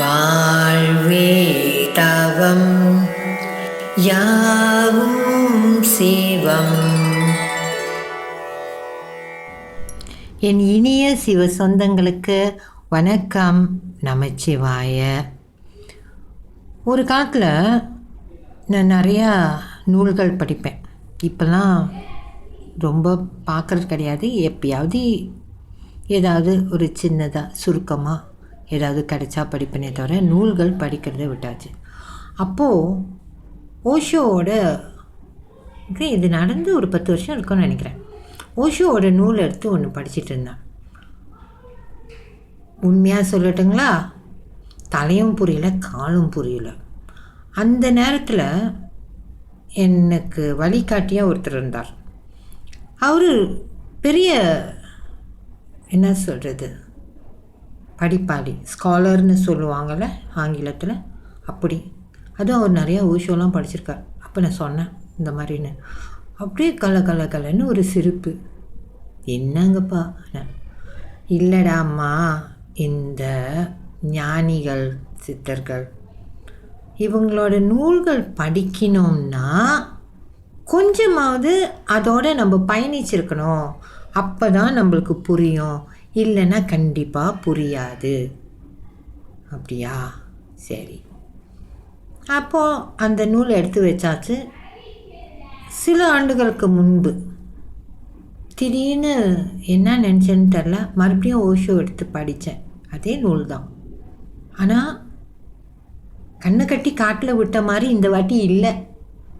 வாழ்வே தவம் யாவும் சிவம். என் இனிய சிவ சொந்தங்களுக்கு வணக்கம் நமச்சிவாய. ஒரு காலத்தில் நான் நிறையா நூல்கள் படிப்பேன். இப்போல்லாம் ரொம்ப பார்க்குறது கிடையாது. எப்பயாவது ஏதாவது ஒரு சின்னதாக சுருக்கமாக ஏதாவது கிடைச்சா படிப்பேனே தவிர நூல்கள் படிக்கிறத விட்டாச்சு. அப்போது ஓஷோவோட இது நடந்து ஒரு பத்து வருஷம் இருக்கும்னு நினைக்கிறேன். ஓஷோவோட நூல் எடுத்து ஒன்று படிச்சிட்டு இருந்தேன். உண்மையாக சொல்லட்டுங்களா? தலையும் புரியல காலும் புரியல. அந்த நேரத்தில் எனக்கு வழிகாட்டியாக ஒருத்தர் இருந்தார். அவர் பெரிய என்ன சொல்கிறது படிப்பாளி ஸ்காலர்னு சொல்லுவாங்கள்ல ஆங்கிலத்தில்? அப்படி. அதுவும் அவர் நிறையா ஊஷோலாம் படிச்சிருக்கார். அப்போ நான் சொன்னேன் இந்த மாதிரின்னு. அப்படியே கல கல கலன்னு ஒரு சிரிப்பு. என்னங்கப்பா? இல்லடாம்மா இந்த ஞானிகள் சித்தர்கள் இவங்களோட நூல்கள் படிக்கணும்னா கொஞ்சமாவது அதோட நம்ம பயணிச்சிருக்கணும். அப்போ தான் நம்மளுக்கு புரியும். இல்லைன்னா கண்டிப்பாக புரியாது. அப்படியா? சரி. அப்போது அந்த நூல் எடுத்து வச்சாச்சு. சில ஆண்டுகளுக்கு முன்பு. திடீர்னு என்ன நினச்சேன்னு தெரில மறுபடியும் ஓஷோ எடுத்து படித்தேன் அதே நூல் தான். ஆனால் கண்ணை கட்டி காட்டில் விட்ட மாதிரி இந்த வாட்டி இல்லை.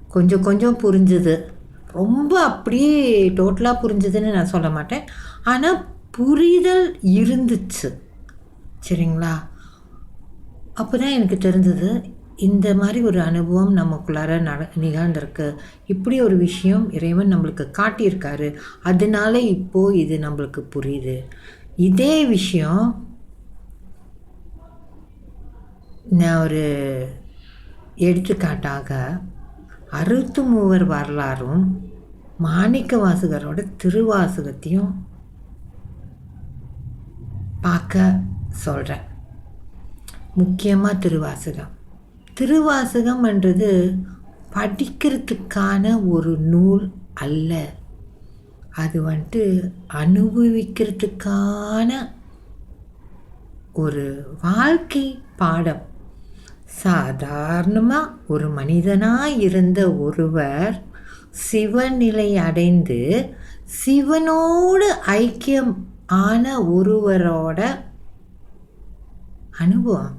கொஞ்சம் கொஞ்சம் புரிஞ்சுது. ரொம்ப அப்படியே டோட்டலாக புரிஞ்சுதுன்னு நான் சொல்ல மாட்டேன். ஆனால் புரிதல் இருந்துச்சு. சரிங்களா? அப்போ தான் எனக்கு தெரிஞ்சது இந்த மாதிரி ஒரு அனுபவம் நமக்குள்ளார நட நிகழ்ந்திருக்கு. இப்படி ஒரு விஷயம் இறைவன் நம்மளுக்கு காட்டியிருக்காரு. அதனால இப்போது இது நம்மளுக்கு புரியுது. இதே விஷயம் நான் ஒரு எடுத்துக்காட்டாக அறுத்து மூவர் வரலாறும் மாணிக்க வாசகரோட திருவாசகத்தையும் பார்க்க சொல்கிறேன் முக்கியமாக திருவாசகம். திருவாசகம்ன்றது படிக்கிறதுக்கான ஒரு நூல் அல்ல. அது வந்துட்டு அனுபவிக்கிறதுக்கான ஒரு வாழ்க்கை பாடம். சாதாரணமாக ஒரு மனிதனாக இருந்த ஒருவர் சிவநிலை அடைந்து சிவனோடு ஐக்கியம் ஆன ஒருவரோட அனுபவம்.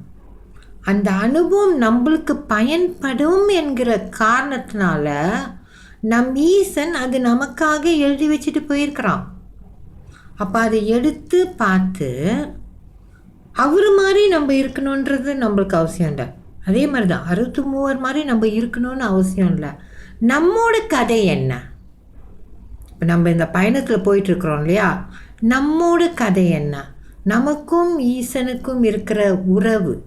அந்த அனுபவம் நம்மளுக்கு பயன்படும் என்கிற காரணத்தினால நம் ஈசன் அது நமக்காக எழுதி வச்சுட்டு போயிருக்கிறான். அப்போ அதை எடுத்து பார்த்து அவர் மாதிரி நம்ம இருக்கணுன்றது நம்மளுக்கு அவசியம் இல்லை. அதே மாதிரி தான் அறுபத்தி மூவர் மாதிரி நம்ம இருக்கணும்னு அவசியம் இல்லை. நம்மோட கதை என்ன? இப்போ நம்ம இந்த பயணத்தில் போயிட்டுருக்குறோம் இல்லையா? நம்மோட கதை என்ன? நமக்கும் ஈசனுக்கும் இருக்கிற உறவு.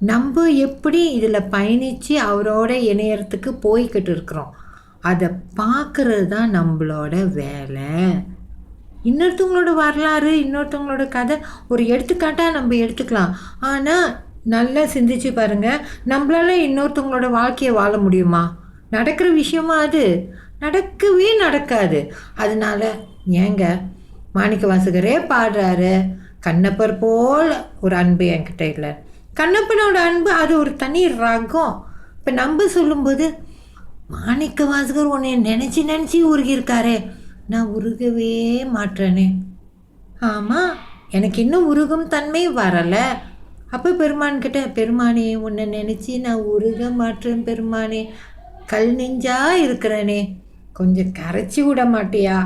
நம்ம எப்படி இதில் பயணித்து அவரோட இணையறதுக்கு போய்கிட்டு இருக்கிறோம்? அதை பார்க்குறது தான் நம்மளோட வேலை. இன்னொருத்தவங்களோட வரலாறு இன்னொருத்தவங்களோட கதை ஒரு எடுத்துக்காட்டாக நம்ம எடுத்துக்கலாம். ஆனால் நல்லா சிந்திச்சு பாருங்கள் நம்மளால இன்னொருத்தவங்களோட வாழ்க்கையை வாழ முடியுமா? நடக்கிற விஷயமா அது. நடக்கவே நடக்காது. அதனால ஏங்க மாணிக்க வாசகரே பாடுறாரு. கண்ணப்பர் போல் ஒரு அன்பு என்கிட்ட இல்லை. கண்ணப்பனோட அன்பு அது ஒரு தனி ரகம். இப்போ நம்ம சொல்லும்போது மாணிக்க வாசகர் உன்னை நினச்சி நினச்சி உருகியிருக்காரே. நான் உருகவே மாட்டேனே. ஆமாம் எனக்கு இன்னும் உருகும் தன்மை வரலை. அப்போ பெருமான்கிட்ட பெருமானே உன்னை நினச்சி நான் உருக மாட்டேன் பெருமானே. கல் நெஞ்சா இருக்கிறேனே. கொஞ்சம் கரைச்சி விட மாட்டியா?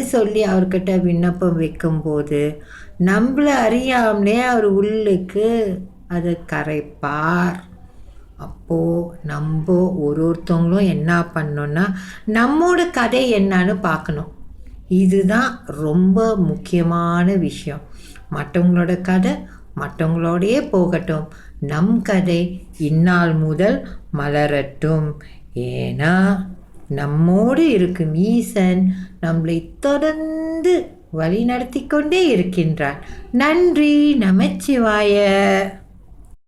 சொல்லி அவர்கிட்ட விண்ணப்பம் வைக்கும்போது நம்மளை அறியாமலே அவர் உள்ளுக்கு அதை கரைப்பார். அப்போது நம்ம ஒரு ஒருத்தவங்களும் என்ன பண்ணோன்னா நம்மோட கதை என்னன்னு பார்க்கணும். இதுதான் ரொம்ப முக்கியமான விஷயம். மற்றவங்களோட கதை மற்றவங்களோடையே போகட்டும். நம் கதை இந்நாள் முதல் மலரட்டும். ஏன்னா நம்மோடு இருக்கும் ஈசன் நம்மளை தொடர்ந்து வழி நடத்தி கொண்டே இருக்கின்றான். நன்றி நமச்சிவாய.